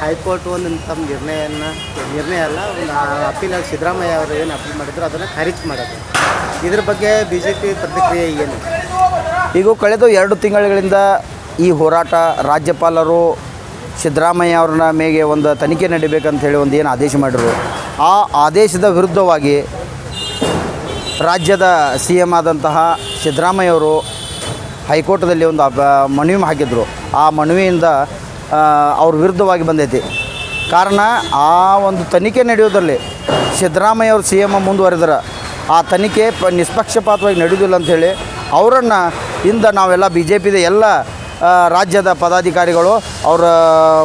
High court ಒಂದು ತಮ್ಮ ನಿರ್ಣಯನ, ನಿರ್ಣಯ ಅಲ್ಲ, ಒಂದು ಅಪೀಲ್ ಸಿದ್ದರಾಮಯ್ಯ ಅವರು ಏನು ಅಪೀಲ್ ಮಾಡಿದ್ರು ಅದನ್ನು ಖಾರಿಜ್ ಮಾಡೋದು. ಇದ್ರ ಬಗ್ಗೆ ಬಿ ಜೆ ಪಿ ಪ್ರತಿಕ್ರಿಯೆ ಏನು? ಈಗ ಕಳೆದ ಎರಡು ತಿಂಗಳುಗಳಿಂದ ಈ ಹೋರಾಟ, ರಾಜ್ಯಪಾಲರು ಸಿದ್ದರಾಮಯ್ಯ ಅವ್ರನ್ನ ಮೇಗೆ ಒಂದು ತನಿಖೆ ನಡಿಬೇಕಂತ ಹೇಳಿ ಒಂದು ಏನು ಆದೇಶ ಮಾಡಿದ್ರು. ಆ ಆದೇಶದ ವಿರುದ್ಧವಾಗಿ ರಾಜ್ಯದ ಸಿ ಎಂ ಆದಂತಹ ಸಿದ್ದರಾಮಯ್ಯ ಅವರು ಹೈಕೋರ್ಟ್ದಲ್ಲಿ ಒಂದು ಮನವಿ ಹಾಕಿದ್ರು. ಆ ಮನವಿಯಿಂದ ಅವ್ರ ವಿರುದ್ಧವಾಗಿ ಬಂದೈತಿ. ಕಾರಣ ಆ ಒಂದು ತನಿಖೆ ನಡೆಯೋದ್ರಲ್ಲಿ ಸಿದ್ದರಾಮಯ್ಯ ಅವರು ಸಿ ಎಂ ಮುಂದುವರೆದ್ರೆ ಆ ತನಿಖೆ ಪ ನಿಷ್ಪಕ್ಷಪಾತವಾಗಿ ನಡೆಯೋದಿಲ್ಲ ಅಂಥೇಳಿ ಅವರನ್ನು ಇಂದ ನಾವೆಲ್ಲ ಬಿ ಜೆ ಪಿದ ಎಲ್ಲ ರಾಜ್ಯದ ಪದಾಧಿಕಾರಿಗಳು ಅವರ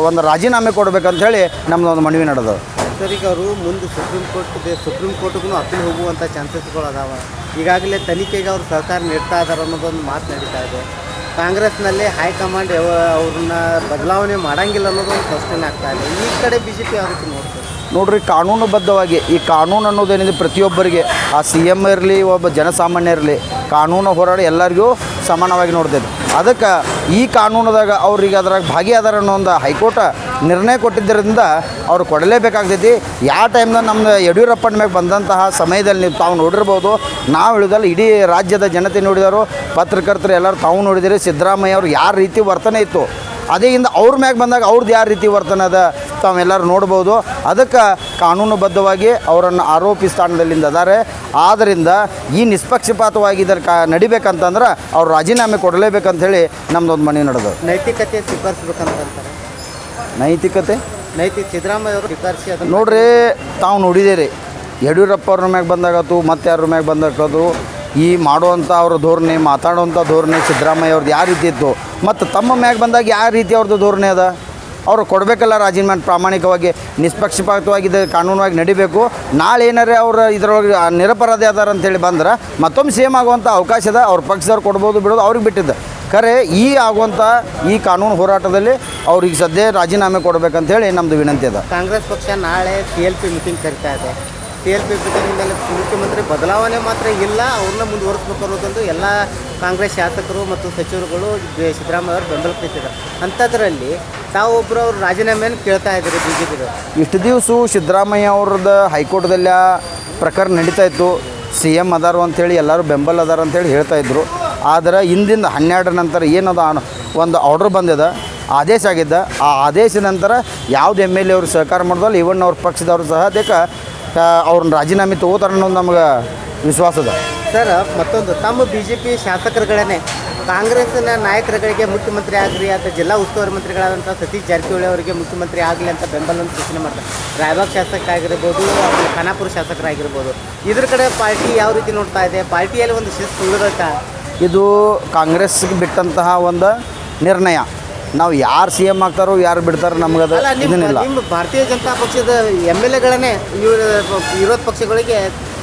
ಒಂದು ರಾಜೀನಾಮೆ ಕೊಡಬೇಕಂಥೇಳಿ ನಮ್ಮದು ಒಂದು ಮನವಿ ನಡೆದು ಸರ್, ಈಗ ಅವರು ಮುಂದೆ ಸುಪ್ರೀಂ ಕೋರ್ಟ್ ಸುಪ್ರೀಂ ಕೋರ್ಟ್ಗೂ ಅಪೀಲ್ ಹೋಗುವಂಥ ಚಾನ್ಸಸ್ಗಳು ಅದಾವ. ಈಗಾಗಲೇ ತನಿಖೆಗೆ ಅವರು ಸಹಕಾರ ನೀಡ್ತಾ ಇದ್ದಾರೆ ಅನ್ನೋದೊಂದು ಮಾತು ನಡೀತಾ ಇದೆ. ಕಾಂಗ್ರೆಸ್ನಲ್ಲಿ ಹೈಕಮಾಂಡ್ ಯಾವ ಅವ್ರನ್ನ ಬದಲಾವಣೆ ಮಾಡಂಗಿಲ್ಲ ಅನ್ನೋದೊಂದು ಪ್ರಶ್ನೆ ಆಗ್ತಾ ಇದೆ. ಈ ಕಡೆ ಬಿ ಜೆ ಪಿ ಅದಕ್ಕೆ ನೋಡ್ತೀವಿ ನೋಡ್ರಿ, ಕಾನೂನುಬದ್ಧವಾಗಿ, ಈ ಕಾನೂನು ಅನ್ನೋದೇನಿದೆ ಪ್ರತಿಯೊಬ್ಬರಿಗೆ, ಆ ಸಿ ಎಂ ಇರಲಿ, ಒಬ್ಬ ಜನಸಾಮಾನ್ಯ ಇರಲಿ, ಕಾನೂನು ಹೋರಾಡಿ ಎಲ್ಲರಿಗೂ ಸಮಾನವಾಗಿ ನೋಡ್ತೈತೆ ಅದಕ್ಕೆ ಈ ಕಾನೂನದಾಗ ಅವ್ರಿಗೆ ಅದ್ರಾಗ ಭಾಗಿಯಾದಾರ ಅನ್ನೋ ಒಂದು ಹೈಕೋರ್ಟ್ ನಿರ್ಣಯ ಕೊಟ್ಟಿದ್ದರಿಂದ ಅವ್ರು ಕೊಡಲೇಬೇಕಾಗ್ತೈತಿ. ಯಾವ ಟೈಮ್ದಾಗ ನಮ್ಮ ಯಡಿಯೂರಪ್ಪನ ಮೇಲೆ ಬಂದಂತಹ ಸಮಯದಲ್ಲಿ ನೀವು ತಾವು ನೋಡಿರ್ಬೋದು, ನಾವು ಹೇಳಿದಲ್ಲ ಇಡೀ ರಾಜ್ಯದ ಜನತೆ ನೋಡಿದವರು, ಪತ್ರಕರ್ತರು ಎಲ್ಲರೂ ತಾವು ನೋಡಿದಿರಿ, ಸಿದ್ದರಾಮಯ್ಯ ಅವ್ರು ಯಾವ ರೀತಿ ವರ್ತನೆ ಇತ್ತು, ಅದೇ ಇಂದ ಅವ್ರ ಮ್ಯಾಗೆ ಬಂದಾಗ ಅವ್ರದ್ದು ಯಾವ ರೀತಿ ವರ್ತನೆ ಅದ, ತಾವೆಲ್ಲರೂ ನೋಡ್ಬೋದು. ಅದಕ್ಕೆ ಕಾನೂನುಬದ್ಧವಾಗಿ ಅವರನ್ನು ಆರೋಪಿ ಸ್ಥಾನದಲ್ಲಿಂದ ಅದಾರೆ. ಆದ್ದರಿಂದ ಈ ನಿಷ್ಪಕ್ಷಪಾತವಾಗಿ ಇದರ ಕಾ, ನಡಿಬೇಕಂತಂದ್ರೆ ಅವ್ರು ರಾಜೀನಾಮೆ ಕೊಡಲೇಬೇಕಂತ ಹೇಳಿ ನಮ್ದೊಂದು ಮನೆ ನಡೆದು ನೈತಿಕತೆ ಸ್ವೀಕರಿಸ್ಬೇಕಂತ ನೈತಿಕತೆ? ನೈತಿಕ ಸಿದ್ದರಾಮಯ್ಯ ಅವರು ವಿಚಾರಿಸಿ ಅದನ್ನು ನೋಡ್ರಿ ತಾವು ನೋಡಿದ್ದೀರಿ ಯಡಿಯೂರಪ್ಪ ಅವ್ರ ಮ್ಯಾಗ ಬಂದಾಗತ್ತು ಮತ್ತೆ ಯಾರ ಮ್ಯಾಗ ಬಂದಾಗದು ಈ ಮಾಡುವಂಥ ಅವ್ರ ಧೋರಣೆ ಮಾತಾಡುವಂಥ ಧೋರಣೆ ಸಿದ್ದರಾಮಯ್ಯ ಅವ್ರದ್ದು ಯಾವ ರೀತಿ ಇತ್ತು? ಮತ್ತು ತಮ್ಮ ಮ್ಯಾಗ ಬಂದಾಗ ಯಾವ ರೀತಿ ಅವ್ರದ್ದು ಧೋರಣೆ ಅದ? ಅವರು ಕೊಡಬೇಕಲ್ಲ ರಾಜೀನಾಮೆ ಪ್ರಾಮಾಣಿಕವಾಗಿ ನಿಷ್ಪಕ್ಷಪಾತವಾಗಿ ಕಾನೂನಾಗಿ ನಡಿಬೇಕು. ನಾಳೆ ಏನಾರೇ ಅವ್ರ ಇದರೊಳಗೆ ನಿರಪರಾಧಿ ಅದಾರ ಅಂತೇಳಿ ಬಂದ್ರೆ ಮತ್ತೊಮ್ಮೆ ಸೇಮ್ ಆಗುವಂಥ ಅವಕಾಶ ಅದ ಅವ್ರ ಪಕ್ಷದವ್ರು ಕೊಡ್ಬೋದು ಬಿಡೋದು ಅವ್ರಿಗೆ ಬಿಟ್ಟಿದ್ದು. ಖರೆ ಈ ಆಗುವಂಥ ಈ ಕಾನೂನು ಹೋರಾಟದಲ್ಲಿ ಅವ್ರಿಗೆ ಸದ್ಯ ರಾಜೀನಾಮೆ ಕೊಡಬೇಕಂತೇಳಿ ನಮ್ಮದು ವಿನಂತಿ ಅದ. ಕಾಂಗ್ರೆಸ್ ಪಕ್ಷ ನಾಳೆ ಸಿ ಎಲ್ ಪಿ ಮೀಟಿಂಗ್ ಕರಿತಾ ಇದೆ. ಸಿ ಎಲ್ ಪಿ ಮೀಟಿಂಗ್ನಲ್ಲಿ ಮುಖ್ಯಮಂತ್ರಿ ಬದಲಾವಣೆ ಮಾತ್ರ ಇಲ್ಲ ಅವ್ರನ್ನ ಮುಂದುವರಿಸ್ಬೇಕು ಅನ್ನೋದೊಂದು ಎಲ್ಲ ಕಾಂಗ್ರೆಸ್ ಶಾಸಕರು ಮತ್ತು ಸಚಿವರುಗಳು ಸಿದ್ದರಾಮಯ್ಯ ಅವರು ಬೆಂಬಲ ಕೊಟ್ಟಿದ್ದಾರೆ ಅಂಥದ್ರಲ್ಲಿ ತಾವೊಬ್ಬರು ಅವರು ರಾಜೀನಾಮೆಯನ್ನು ಕೇಳ್ತಾ ಇದ್ದಾರೆ ಬಿ ಜೆ ಪಿದು ಇಷ್ಟು ದಿವಸ ಸಿದ್ದರಾಮಯ್ಯ ಅವ್ರದ್ದು ಹೈಕೋರ್ಟ್ದಲ್ಲಿ ಆ ಪ್ರಕರಣ ನಡೀತಾ ಇತ್ತು. ಸಿ ಎಂ ಅದಾರು ಅಂಥೇಳಿ ಎಲ್ಲರೂ ಬೆಂಬಲ ಅದಾರ ಅಂತೇಳಿ ಹೇಳ್ತಾ ಇದ್ರು. ಆದರೆ ಇಂದಿಂದ ಹನ್ನೆರಡರ ನಂತರ ಏನದ ಒಂದು ಆರ್ಡ್ರ್ ಬಂದಿದೆ. ಆದೇಶ ಆಗಿದ್ದ. ಆ ಆದೇಶದ ನಂತರ ಯಾವ್ದು ಎಂ ಎಲ್ ಎ ಅವರು ಸಹಕಾರ ಮಾಡಿದಲ್ಲ ಇವನ್ ಅವ್ರ ಪಕ್ಷದವರು ಸಹ ಅದಕ್ಕೆ ಅವ್ರನ್ನ ರಾಜೀನಾಮೆ ತಗೋತಾರೆ ಅನ್ನೋದು ನಮ್ಗೆ ವಿಶ್ವಾಸದ ಸರ್, ಮತ್ತೊಂದು, ತಮ್ಮ ಬಿ ಜೆ ಪಿ ಶಾಸಕರುಗಳೇ ಕಾಂಗ್ರೆಸ್ನ ನಾಯಕರುಗಳಿಗೆ ಮುಖ್ಯಮಂತ್ರಿ ಆಗಲಿ ಅಥವಾ ಜಿಲ್ಲಾ ಉಸ್ತುವಾರಿ ಮಂತ್ರಿಗಳಾದಂಥ ಸತೀಶ್ ಜಾರಕಿಹೊಳಿ ಅವರಿಗೆ ಮುಖ್ಯಮಂತ್ರಿ ಆಗಲಿ ಅಂತ ಬೆಂಬಲವನ್ನು ಸೂಚನೆ ಮಾಡ್ತಾರೆ. ರಾಯಬಾಗ್ ಶಾಸಕ ಆಗಿರ್ಬೋದು ಆಮೇಲೆ ಖಾನಾಪುರ ಶಾಸಕರಾಗಿರ್ಬೋದು. ಇದ್ರ ಕಡೆ ಪಾರ್ಟಿ ಯಾವ ರೀತಿ ನೋಡ್ತಾ ಇದೆ? ಪಾರ್ಟಿಯಲ್ಲಿ ಒಂದು ಶಿಸ್ತು ಉಳಿದಕ್ಕ ಇದು ಕಾಂಗ್ರೆಸ್ಗೆ ಬಿಟ್ಟಂತಹ ಒಂದು ನಿರ್ಣಯ. ನಾವು ಯಾರು ಸಿ ಎಂ ಆಗ್ತಾರೋ ಯಾರು ಬಿಡ್ತಾರೋ ನಮ್ಗೆ ಅದು ನಿಮ್ಮ ಇದನ್ನಿಲ್ಲ. ನಿಮ್ಮ ಭಾರತೀಯ ಜನತಾ ಪಕ್ಷದ ಎಂ ಎಲ್ ಎಗಳನ್ನೇ ಇವ್ರ ವಿರೋಧ ಪಕ್ಷಗಳಿಗೆ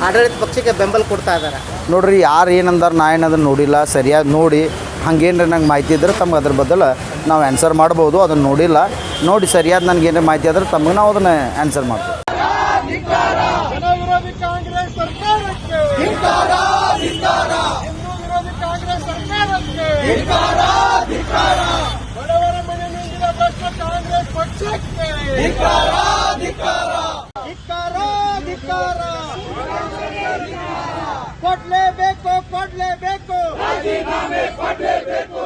ಆಡಳಿತ ಪಕ್ಷಕ್ಕೆ ಬೆಂಬಲ ಕೊಡ್ತಾ ಇದ್ದಾರೆ. ನೋಡ್ರಿ ಯಾರು ಏನಂದಾರ ನಾ ಏನದನ್ನು ನೋಡಿಲ್ಲ ಸರಿಯಾಗಿ ನೋಡಿ ಹಂಗೇನ್ರಿ ನಂಗೆ ಮಾಹಿತಿ ಇದ್ರೆ ತಮ್ಗೆ ಅದ್ರ ಬದಲು ನಾವು ಆನ್ಸರ್ ಮಾಡ್ಬೋದು ಅದನ್ನು ನೋಡಿಲ್ಲ. ನೋಡಿ ಸರಿಯಾದ ನನಗೆ ಏನೇ ಮಾಹಿತಿ ಆದ್ರೆ ತಮಗೆ ನಾವು ಅದನ್ನು ಆನ್ಸರ್ ಮಾಡ್ತೀವಿ. ಜನವಿರೋಧಿ ಕಾಂಗ್ರೆಸ್ ಸರ್ಕಾರಕ್ಕೆ ಹಿಂದೂ ವಿರೋಧಿ ಕಾಂಗ್ರೆಸ್ ಸರ್ಕಾರಕ್ಕೆ ಬಡವರ ಮನೆ ನೀಡಿದ ಪಕ್ಷ ಕಾಂಗ್ರೆಸ್ ಪಕ್ಷಕ್ಕೆ ಧಿಕ್ಕಾರ ಧಿಕ್ಕಾರ ಕೊಡ್ಲೇಬೇಕು ಕೊಡ್ಲೇಬೇಕು ಕೊಡ್ಲೇಬೇಕು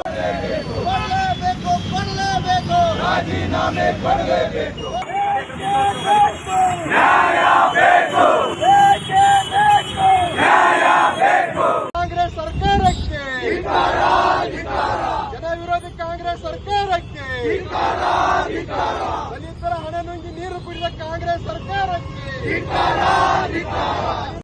ಕೊಡ್ಲೇಬೇಕು ಕಾಂಗ್ರೆಸ್ ಸರ್ಕಾರಕ್ಕೆ ಜನ ವಿರೋಧಿ ಕಾಂಗ್ರೆಸ್ ಸರ್ಕಾರಕ್ಕೆ. ದಲಿತರ ಹಣ ನುಂಗಿ ನೀರು ಕುಡಿದ ಕಾಂಗ್ರೆಸ್ ಸರ್ಕಾರಕ್ಕೆ.